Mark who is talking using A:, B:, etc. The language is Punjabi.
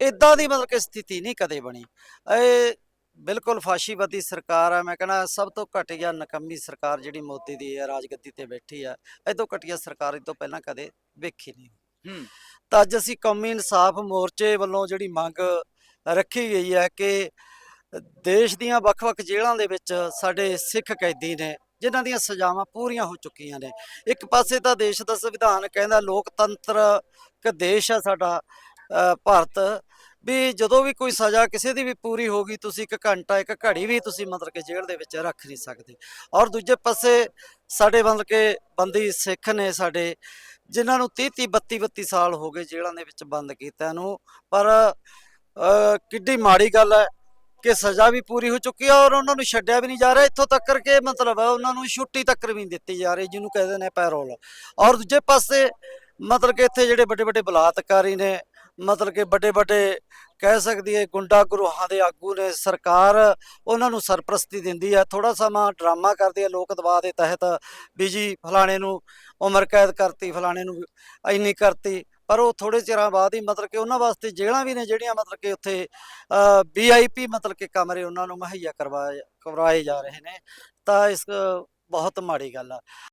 A: ਇਦਾਂ ਦੀ ਮਤਲਬ ਕਿ ਸਥਿਤੀ ਨਹੀਂ ਕਦੇ ਬਣੀ। ਇਹ ਬਿਲਕੁਲ ਫਾਸ਼ੀਵਾਦੀ ਸਰਕਾਰ ਆ ਮੈਂ ਕਹਿੰਦਾ ਸਭ ਤੋਂ ਘਟੀਆ ਨਕੰਮੀ ਸਰਕਾਰ ਜਿਹੜੀ ਮੋਦੀ ਦੀ ਹੈ ਰਾਜਗੱਦੀ ਤੇ ਬੈਠੀ ਆ ਇਹ ਤੋਂ ਘਟੀਆ ਸਰਕਾਰ ਇਹ ਤੋਂ ਪਹਿਲਾਂ ਕਦੇ ਵੇਖੀ ਨਹੀਂ।
B: ਹੂੰ।
A: ਤਾਂ ਅੱਜ ਅਸੀਂ ਕੌਮੀ ਇਨਸਾਫ ਮੋਰਚੇ ਵੱਲੋਂ ਜਿਹੜੀ ਮੰਗ ਰੱਖੀ ਗਈ ਹੈ ਕਿ ਦੇਸ਼ ਦੀਆਂ ਵੱਖ-ਵੱਖ ਜੇਲ੍ਹਾਂ ਦੇ ਵਿੱਚ ਸਾਡੇ ਸਿੱਖ ਕੈਦੀ ਨੇ ਜਿਨ੍ਹਾਂ ਦੀਆਂ ਸਜ਼ਾਵਾਂ ਪੂਰੀਆਂ ਹੋ ਚੁੱਕੀਆਂ ਨੇ ਇੱਕ ਪਾਸੇ ਤਾਂ ਦੇਸ਼ ਦਾ ਸੰਵਿਧਾਨ ਕਹਿੰਦਾ ਲੋਕਤੰਤਰ ਇੱਕ ਦੇਸ਼ ਆ ਸਾਡਾ ਭਾਰਤ, ਵੀ ਜਦੋਂ ਵੀ ਕੋਈ ਸਜ਼ਾ ਕਿਸੇ ਦੀ ਵੀ ਪੂਰੀ ਹੋ ਗਈ, ਤੁਸੀਂ ਇੱਕ ਘੰਟਾ, ਇੱਕ ਘੜੀ ਵੀ ਤੁਸੀਂ ਮਤਲਬ ਕਿ ਜੇਲ੍ਹ ਦੇ ਵਿੱਚ ਰੱਖ ਨਹੀਂ ਸਕਦੇ। ਔਰ ਦੂਜੇ ਪਾਸੇ ਸਾਡੇ ਮਤਲਬ ਕਿ ਬੰਦੀ ਸਿੱਖ ਨੇ ਸਾਡੇ, ਜਿਨ੍ਹਾਂ ਨੂੰ 30 30 32 32 ਸਾਲ ਹੋ ਗਏ ਜੇਲ੍ਹਾਂ ਦੇ ਵਿੱਚ ਬੰਦ ਕੀਤਾ ਨੂੰ, ਪਰ ਕਿੱਡੀ ਮਾੜੀ ਗੱਲ ਹੈ ਕਿ ਸਜ਼ਾ ਵੀ ਪੂਰੀ ਹੋ ਚੁੱਕੀ ਹੈ ਔਰ ਉਹਨਾਂ ਨੂੰ ਛੱਡਿਆ ਵੀ ਨਹੀਂ ਜਾ ਰਿਹਾ। ਇੱਥੋਂ ਤੱਕ ਕਿ ਮਤਲਬ ਹੈ ਉਹਨਾਂ ਨੂੰ ਛੁੱਟੀ ਤੱਕ ਵੀ ਨਹੀਂ ਦਿੱਤੀ ਜਾ ਰਹੀ, ਜਿਹਨੂੰ ਕਹਿੰਦੇ ਨੇ ਪੈਰੋਲ। ਔਰ ਦੂਜੇ ਪਾਸੇ ਮਤਲਬ ਕਿ ਇੱਥੇ ਜਿਹੜੇ ਵੱਡੇ ਵੱਡੇ ਬਲਾਤਕਾਰੀ ਨੇ ਮਤਲਬ ਕਿ ਵੱਡੇ ਵੱਡੇ ਕਹਿ ਸਕਦੀ ਹੈ ਗੁੰਡਾ ਗਰੋਹਾਂ ਦੇ ਆਗੂ ਨੇ ਸਰਕਾਰ ਉਹਨਾਂ ਨੂੰ ਸਰਪ੍ਰਸਤੀ ਦਿੰਦੀ ਹੈ। ਥੋੜਾ ਸਮਾਂ ਡਰਾਮਾ ਕਰਦੀ ਹੈ ਲੋਕ ਦਬਾਅ ਦੇ ਤਹਿਤ। ਵੀ ਜੀ ਫਲਾਣੇ ਨੂੰ ਉਮਰ ਕੈਦ ਕਰਤੀ, ਫਲਾਣੇ ਨੂੰ ਇੰਨੀ ਕਰਤੀ। ਪਰ ਉਹ ਥੋੜੇ ਚਿਰਾਂ ਬਾਅਦ ਹੀ ਮਤਲਬ ਕਿ ਉਹਨਾਂ ਵਾਸਤੇ ਜੇਲ੍ਹਾਂ ਵੀ ਨੇ ਜਿਹੜੀਆਂ ਮਤਲਬ ਕਿ ਉੱਥੇ ਵੀਆਈਪੀ ਮਤਲਬ ਕਿ ਕਮਰੇ ਉਹਨਾਂ ਨੂੰ ਮੁਹੱਈਆ ਕਰਵਾਏ ਕਰਵਾਏ ਜਾ ਰਹੇ ਨੇ। ਤਾਂ ਇਸ ਬਹੁਤ ਮਾੜੀ ਗੱਲ ਆ।